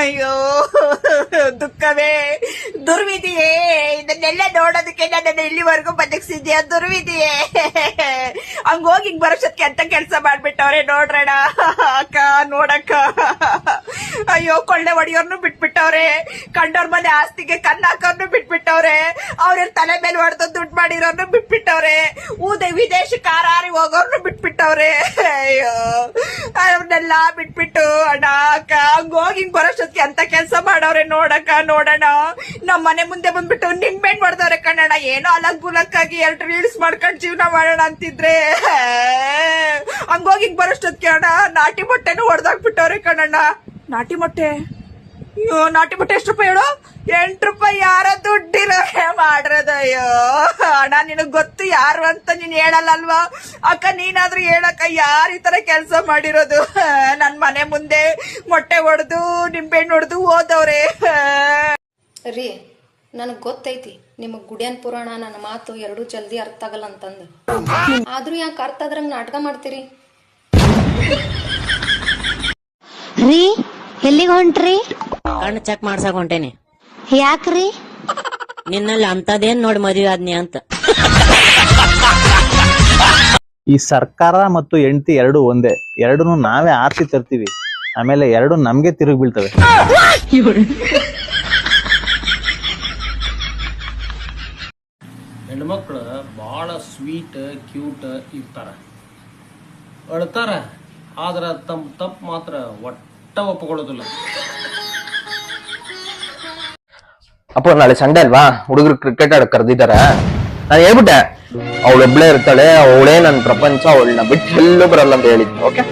ಅಯ್ಯೋ, ದುಃಖವೇ. ದುರ್ವಿಧಿಯೇ. ಇದನ್ನೆಲ್ಲ ನೋಡೋದಕ್ಕೆ ನನ್ನನ್ನು ಇಲ್ಲಿವರೆಗೂ ಬದುಕಿಸಿದ್ಯಾ? ದುರ್ವಿಧಿಯೇ. ಹಂಗ ಹೋಗಿ ಬರೋಷಕ್ಕೆ ಅಂತ ಕೆಲಸ ಮಾಡ್ಬಿಟ್ಟವ್ರೆ? ನೋಡ್ರಣ ಅಕ್ಕ, ನೋಡಕ್ಕ. ಅಯ್ಯೋ, ಕೊಳ್ಳೆ ಒಡೆಯೋರ್ನು ಬಿಟ್ಬಿಟ್ಟವ್ರೆ. ಕಂಡೋರ್ ಮನೆ ಆಸ್ತಿಗೆ ಕಣ್ಣು ಹಾಕೋರ್ನು ಬಿಟ್ಬಿಟ್ಟವ್ರೆ. ಅವ್ರ ತಲೆ ಮೇಲೆ ಹೊಡೆದು ದುಡ್ಡು ಮಾಡಿರೋರ್ನು ಬಿಟ್ಬಿಟ್ಟವ್ರೆ. ಊದ ವಿದೇಶ ಕಾರಾರಿ ಹೋಗೋರ್ನು ಬಿಟ್ಬಿಟ್ಟವ್ರೆ. ಅಯ್ಯೋ, ಅವ್ರನ್ನೆಲ್ಲ ಬಿಟ್ಬಿಟ್ಟು, ಅಣ್ಣ, ಅಕ್ಕ ಹಂಗ ಹೋಗಿ ಹಿಂಗ್ ಬರೋಷ್ಟೊತ್ತಿಗೆ ಅಂತ ಕೆಲಸ ಮಾಡವ್ರೆ ನೋಡಕ್ಕ ನೋಡೋಣ ನಮ್ಮ ಮನೆ ಮುಂದೆ ಬಂದ್ಬಿಟ್ಟು ನಿಂಬೆಣ್ ಮಾಡ್ತಾರೆ ಕಣ್ಣಣ್ಣ. ಏನೋ ಅಲಗ್ ಬುಲಕ್ಕಾಗಿ ಎರಡು ರೀಲ್ಸ್ ಮಾಡ್ಕೊಂಡು ಜೀವನ ಮಾಡೋಣ ಅಂತಿದ್ರೆ. ಹಂಗೋಗಿ ಬರೋಷ್ಟೊತ್ ಅಣ್ಣ ನಾಟಿ ಮೊಟ್ಟೆನೂ ಹೊಡೆದಾಕ್ಬಿಟ್ಟವ್ರೆ ಕಣ್ಣಣ್ಣ. ನಾಟಿ ಮೊಟ್ಟೆ? ನಾಟಿ ಮೊಟ್ಟೆ ಎಷ್ಟು ರೂಪಾಯಿ ಹೇಳು? ಎಂಟು ರೂಪಾಯಿ ಯಾರ ದುಡ್ಡಿರೋ ಮಾಡ್ರದಯ್ಯೋ? ಅಯ್ಯೋ ಅಣ್ಣ ನಿನಗ್ ಗೊತ್ತು ಯಾರು ಅಂತ ನೀನ್ ಹೇಳಲ್ಲ ಅಲ್ವಾ ಅಕ್ಕ ನೀನಾದ್ರೂ ಹೇಳಕ್ಕ ಯಾರು ಈ ತರ ಕೆಲಸ ಮಾಡಿರೋದು? ನನ್ ಮನೆ ಮುಂದೆ ಮೊಟ್ಟೆ ಹೊಡೆದು ನಿಂಬೆಹಣ್ಣು ಹೊಡೆದು ಓದವ್ರೆ ರೀ ನನಗ್ ಗೊತ್ತೈತಿ ನಿಮ್ಮ ಗುಡಿಯನ್ ಪುರಾಣ ನನ್ನ ಮಾತು ಎರಡೂ ಜಲ್ದಿ ಅರ್ಥ ಆಗಲ್ಲ ಅಂತಂದು. ಆದ್ರೂ ಯಾಕೆ ಅರ್ಥ ಆದ್ರಂಗ್ ನಾಟಕ ಮಾಡ್ತೀರಿ? ರೀ ಎಲ್ಲಿಗೆ ಹೊಂಟ್ರಿ? ಕಣ್ಣು ಚೆಕ್ ಮಾಡ್ಸಕ್ ಹೊಂಟೇನಿ. ಯಾಕ್ರಿ? ನಿನ್ನಲ್ಲಿ ಅಂತದೇನ್ ನೋಡಿ ಮದ್ವೆ ಆದ್ನಿ ಅಂತ. ಈ ಸರ್ಕಾರ ಮತ್ತು ಹೆಂಡತಿ ಎರಡು ಒಂದೇ. ಎರಡನ್ನೂ ನಾವೇ ಆರ್ಸಿ ತರ್ತೀವಿ. ಆಮೇಲೆ ಎರಡು ನಮ್ಗೆ ತಿರುಗಿ ಬೀಳ್ತವೆ. ಹೆಣ್ಮಕ್ಳು ಬಹಳ ಸ್ವೀಟ್ ಕ್ಯೂಟ್ ಇರ್ತಾರೆ. ಅಳ್ತಾರ. ಆದ್ರ ತಮ್ಮ ತಪ್ಪು ಮಾತ್ರ ಒಟ್ಟ ಒಪ್ಕೊಳ್ಳೋದಿಲ್ಲ. ಅಪ್ಪ ನಾಳೆ ಸಂಡೆ ಅಲ್ವಾ ಹುಡುಗರು ಕ್ರಿಕೆಟ್ ಆಡಕ್ ಕರೆದಿದ್ದಾರೆ ನಾನು ಹೇಳ್ಬಿಟ್ಟೆ ಅವಳೊಬ್ಳೆ ಇರ್ತಾಳೆ ಅವಳೇ ನನ್ನ ಪ್ರಪಂಚ ಅವಳನ್ನ ಬಿಟ್ಟು ಎಲ್ಲೂ ಬರಲ್ಲ ಅಂತ ಹೇಳಿದ್ದೆ ಓಕೆ